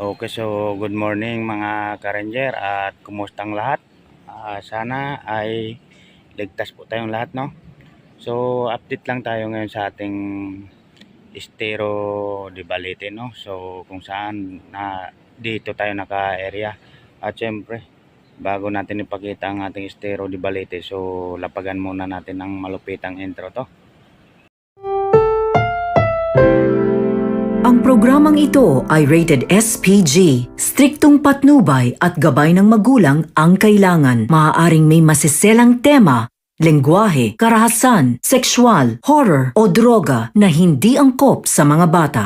Okay, so good morning mga ka-ranger at kumustang lahat. Ah, sana ay ligtas po tayong lahat, no? So, update lang tayo ngayon sa ating Estero de Balete, no? So, kung saan na dito tayo naka-area. At syempre, bago natin ipakita ang ating Estero de Balete, so lapagan muna natin ng malupitang intro to. Ang programang ito ay rated SPG. Striktong patnubay at gabay ng magulang ang kailangan. Maaaring may masiselang tema, lengguwahe, karahasan, sexual, horror o droga na hindi angkop sa mga bata.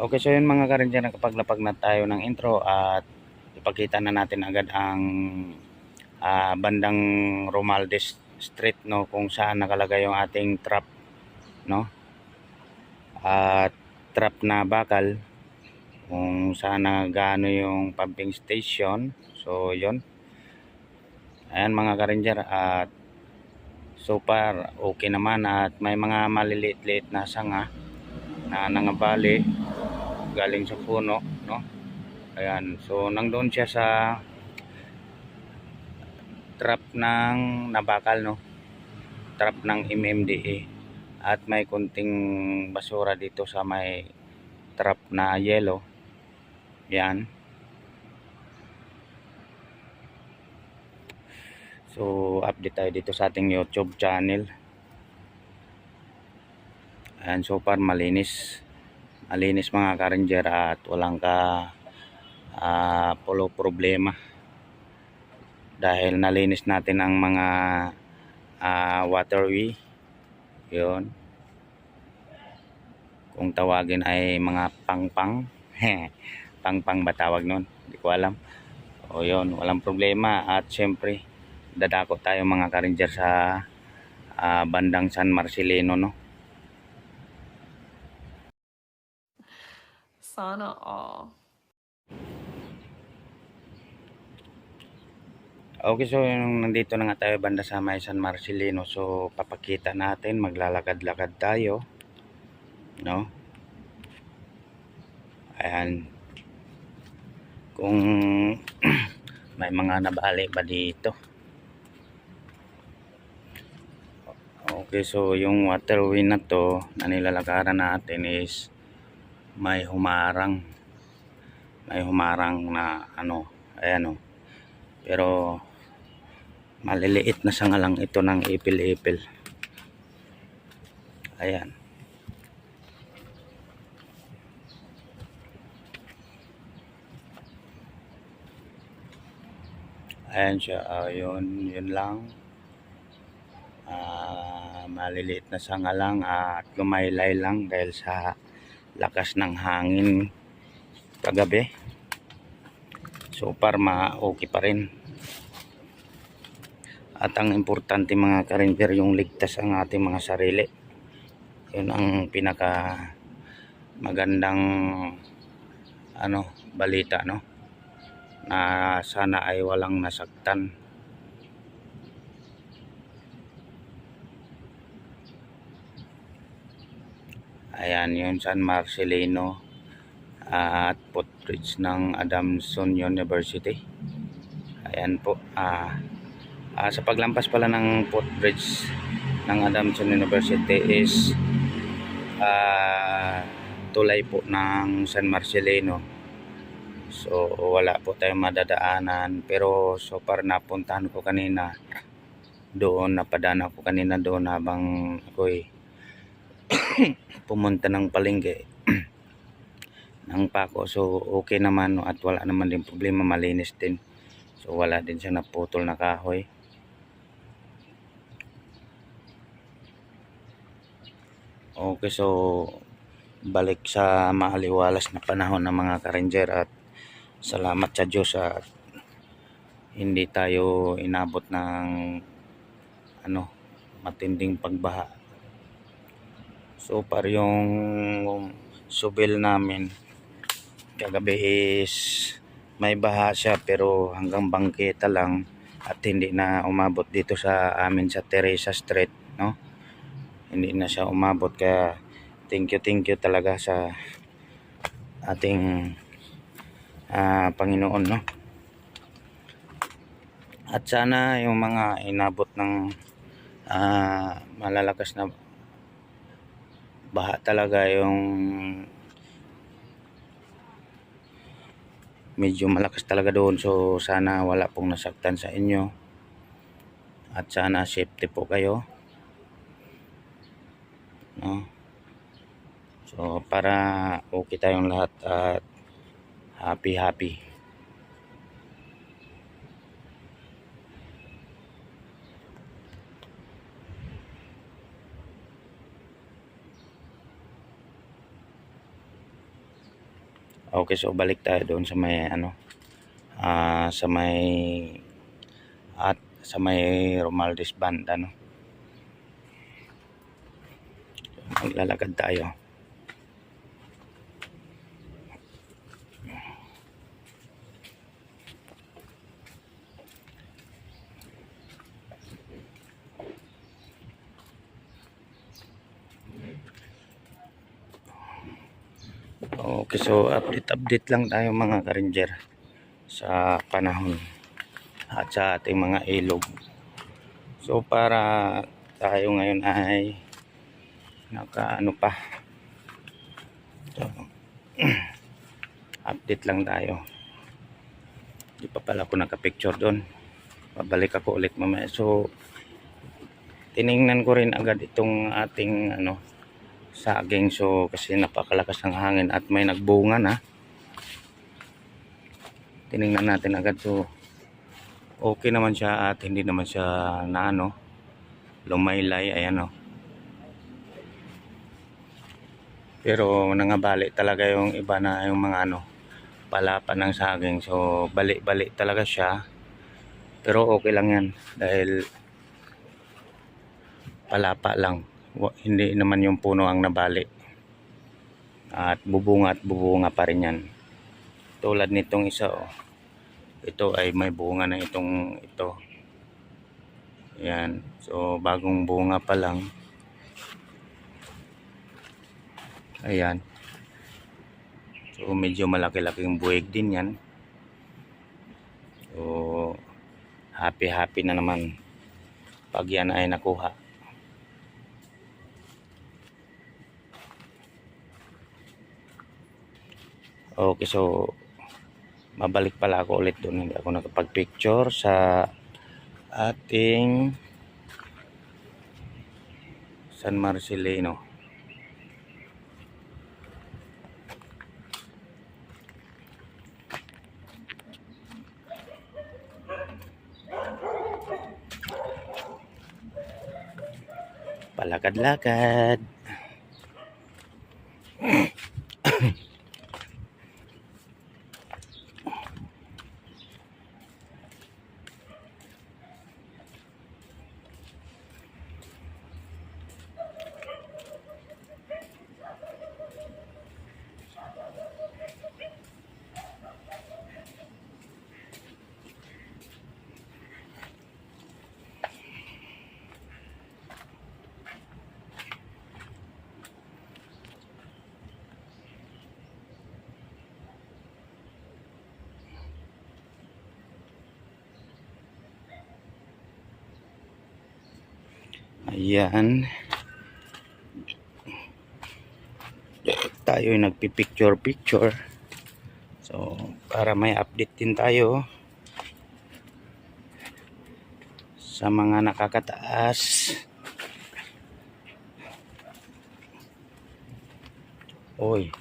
Okay, so yun mga ka-ranger, nakapaglapag na tayo ng intro at ipakita na natin agad ang ah, bandang Romaldes Street no kung saan nakalagay yung ating trap no? At trap na bakal kung saan nagano yung pumping station. So yun. Ayan mga ka-ranger at so far okay naman. At may mga maliliit-liit na sanga na nangabali galing sa puno. no ayan. So nangdoon siya sa trap ng nabakal no? Trap ng MMDA at may kunting basura dito sa may trap na yellow yan so update tayo dito sa ating youtube channel. Ayan so far malinis. Malinis mga ka-ranger at walang ka ah, pulo problema. Dahil nalinis natin ang mga ah, waterway yun. Kung tawagin ay mga pangpang. Pangpang ba tawag nun? Hindi ko alam. O yun. Walang problema. At syempre dadako tayo mga ka-ranger sa ah, bandang San Marcelino no? Sana all. Okay, so nandito na nga tayo banda sa may San Marcelino. So, papakita natin, maglalakad-lakad tayo. No? Ayan. Kung may mga nabali ba dito. Okay, so yung waterway na to na nilalakaran natin is may humarang. May humarang na ano, ayan o. Pero maliliit na sanga lang ito ng ipil-ipil. Ayan. Ayan siya. Ayun, yun lang. Ah, maliliit na sanga lang at lumaylay lang dahil sa lakas ng hangin kagabi. So far ma okay pa rin. At ang importante mga ka-ranger yung ligtas ang ating mga sarili. Yun ang pinaka magandang ano balita no na sana ay walang nasaktan. Ayan yun San Marcelino at footbridge ng Adamson University. Ayan po. Ah, ah, sa paglampas pala ng footbridge ng Adamson University is ah, tulay po ng San Marcelino. So wala po tayong madadaanan. Pero so far napuntahan ko kanina doon napadaan ako kanina doon habang ako'y pumunta ng palengke ng pako so okay naman at wala naman din problema. Malinis din. So wala din siya naputol na kahoy okay so balik sa maaliwalas na panahon ng mga ka-ranger at salamat sa Diyos at hindi tayo inabot ng ano matinding pagbaha. So par yung subil namin kagabi is may baha siya pero hanggang bangketa lang at hindi na umabot dito sa amin sa Teresa Street no hindi na siya umabot kaya thank you thank you talaga sa ating ah, Panginoon no? At sana yung mga inabot ng ah, malalakas na baha talaga yung medyo malakas talaga doon. So sana wala pong nasaktan sa inyo. At sana safety po kayo no so para okay tayong lahat at happy happy Okay, so balik tayo doon sa may ano ah sa may at sa may Romaldes band ano. Maglalakad tayo. Okay, so update update lang tayo mga ka-ranger sa panahon at sa ating mga ilog. So para tayo ngayon ay naka ano pa. So, update lang tayo. Di pa pala ako naka-picture doon. Babalik ako ulit mamaya. So tiningnan ko rin agad itong ating ano saging so kasi napakalakas ng hangin at may nagbunga na tiningnan natin agad so okay naman siya at hindi naman siya na ano lumaylay ayan o pero nangabali talaga yung iba na yung mga ano palapan ng saging. So bali-bali talaga siya. Pero okay lang yan dahil palapa lang. Hindi naman yung puno ang nabali. At bubunga at bubunga pa rin yan. Tulad nitong isa oh. ito ay may bunga na itong ito. Yan. So bagong bunga pa lang ayan so medyo malaki-laking buwig din yan so happy happy na naman pag yan ay nakuha Okay, so mabalik pala ako ulit doon. Hindi ako nakapag-picture sa ating San Marcelino. Palakad-lakad. Ayan. Tayo ay nagpipicture-picture. So, para may update din tayo sa mga nakakataas. Oy.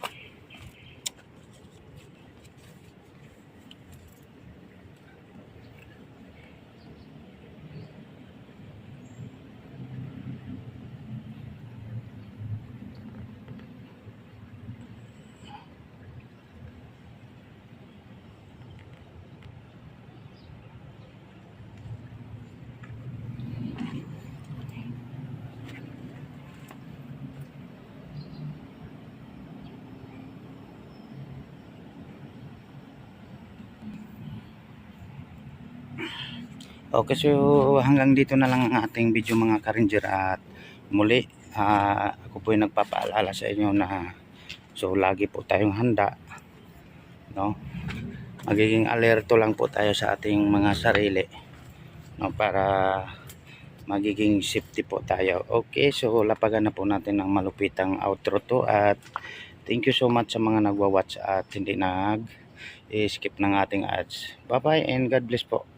Okay, so hanggang dito na lang ang ating video mga ka-ranger at muli ah, ako po ay nagpapaalala sa inyo na so lagi po tayong handa no? Magiging alerto lang po tayo sa ating mga sarili no? Para magiging safety po tayo. Okay so lapagan na po natin ng malupitang outro to at thank you so much sa mga nagwa-watch at hindi nag skip ng ating ads. Bye bye and God bless po